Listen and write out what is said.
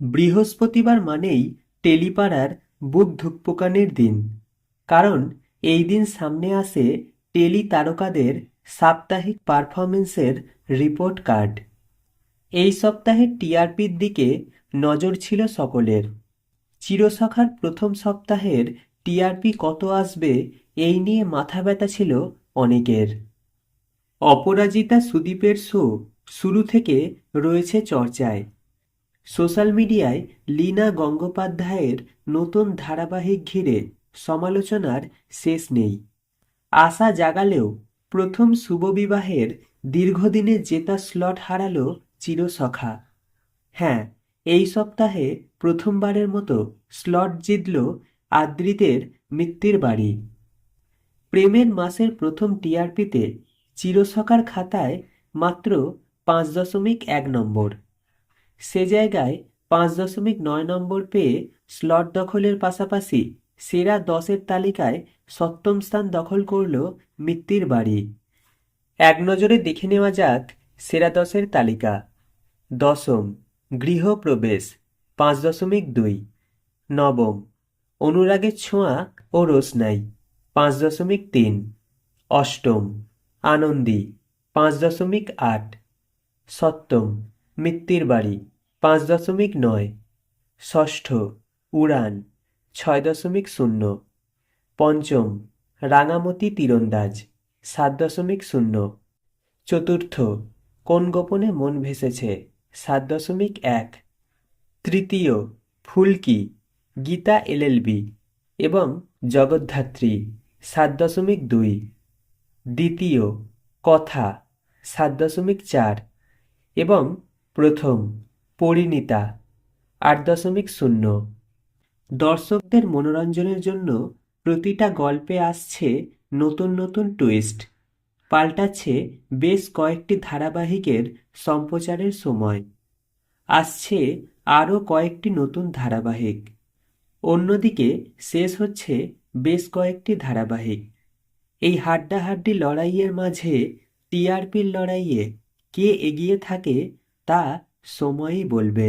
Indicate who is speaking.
Speaker 1: বৃহস্পতিবার মানেই টেলিপাড়ার বুক ধুকপুকানির দিন। কারণ এই দিন সামনে আসে টেলি তারকাদের সাপ্তাহিক পারফরমেন্সের রিপোর্ট কার্ড। এই সপ্তাহের টিআরপির দিকে নজর ছিল সকলের। চিরসখার প্রথম সপ্তাহের টিআরপি কত আসবে এই নিয়ে মাথা ব্যথা ছিল অনেকের। অপরাজিতা সুদীপের শো শুরু থেকে রয়েছে চর্চায়। সোশ্যাল মিডিয়ায় লীনা গঙ্গোপাধ্যায়ের নতুন ধারাবাহিক ঘিরে সমালোচনার শেষ নেই। আশা জাগালেও প্রথম শুভবিবাহের দীর্ঘদিনে জেতা স্লট হারালো চিরসখা। হ্যাঁ এই সপ্তাহে প্রথমবারের মতো স্লট জিতল আদ্রিতের মৃত্যুর বাড়ি। প্রেমের মাসের প্রথম টিআরপিতে চিরসখার খাতায় মাত্র পাঁচ দশমিক এক নম্বর। সে জায়গায় পাঁচ দশমিক নয় নম্বর পেয়ে স্লট দখলের পাশাপাশি সেরা দশের তালিকায় সপ্তম স্থান দখল করল মিত্তির বাড়ি। এক নজরে দেখে নেওয়া যাক সেরা দশের তালিকা। দশম, গৃহপ্রবেশ, পাঁচ দশমিক দুই। নবম, অনুরাগের ছোঁয়া ও রোশনাই পাঁচ দশমিক তিন। অষ্টম, আনন্দী, পাঁচ দশমিক আট। সপ্তম মৃত্যুর বাড়ি। পাঁচ দশমিক নয়, ষষ্ঠ, উড়ান ছয় দশমিক শূন্য, পঞ্চম, রাঙামতি তীরন্দাজ সাত দশমিক শূন্য, চতুর্থ, কোন গোপনে মন ভেসেছে সাত দশমিক এক, তৃতীয়, ফুলকি, গীতা এলএলবি এবং জগদ্ধাত্রী সাত দশমিক দুই, দ্বিতীয়, কথা সাত দশমিক চার এবং প্রথম। পরিণীতা, আট দশমিক শূন্য। দর্শকদের মনোরঞ্জনের জন্য প্রতিটা গল্পে আসছে নতুন নতুন টুইস্ট পাল্টাচ্ছে বেশ কয়েকটি ধারাবাহিকের সম্প্রচারের সময়। আসছে আরও কয়েকটি নতুন ধারাবাহিক। অন্যদিকে শেষ হচ্ছে বেশ কয়েকটি ধারাবাহিক। এই হাড্ডাহাড্ডি লড়াইয়ের মাঝে টিআরপির লড়াইয়ে কে এগিয়ে থাকে তা সময়ই বলবে।